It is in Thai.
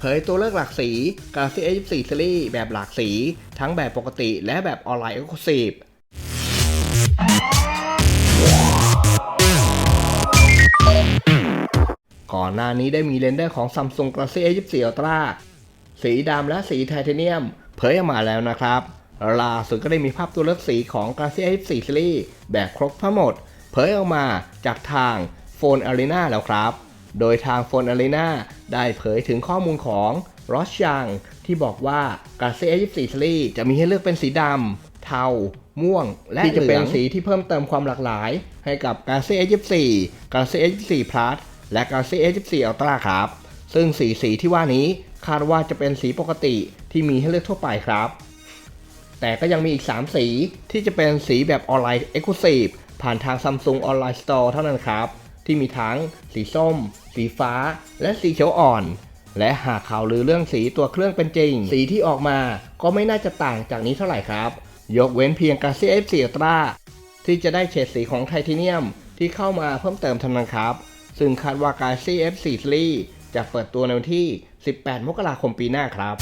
เผยตัวเลือกหลากสี Galaxy S24 Series แบบหลากสี ทั้งแบบปกติและแบบออนไลน์ Exclusive ก่อนหน้านี้ได้มีเรนเดอร์ของ Samsung Galaxy S24 Ultra สีดำและสีไทเทเนียม เผยออกมาแล้วนะครับล่าสุดก็ได้มีภาพตัวเลือกสีของ Galaxy S24 Series แบบครบทั้งหมด เผยออกมาจากทาง Phone Arena แล้วครับ โดยทาง Phone Arena ได้เผยถึงข้อมูลของ r o s h a n g ที่บอกว่า Galaxy S24 Series จะมีให้เลือกเป็นสีดำเทา ม่วง และที่จะเป็นสีที่เพิ่มเติมความหลากหลาย ให้กับ Galaxy S24 Galaxy S24 Plus และ Galaxy S24 Ultra ครับ ซึ่งสีสีที่ว่านี้คาดว่าจะเป็นสีปกติที่มีให้เลือกทั่วไปครับ แต่ก็ยังมีอีก 3 สีที่จะเป็นสีแบบออนไลน์ Exclusive ผ่านทาง Samsung Online Store เท่านั้นครับ ที่มีทั้งสีส้ม สีฟ้า และสีเขียวอ่อน และหากข่าวลือเรื่องสีตัวเครื่องเป็นจริง สีที่ออกมาก็ไม่น่าจะต่างจากนี้เท่าไหร่ครับ ยกเว้นเพียง Galaxy S4 Ultra ที่จะได้เฉดสีของไทเทเนียมที่เข้ามาเพิ่มเติมเท่านั้นครับ ซึ่งคาดว่า Galaxy S4 Series จะเปิดตัวในวันที่ 18 มกราคมปีหน้าครับ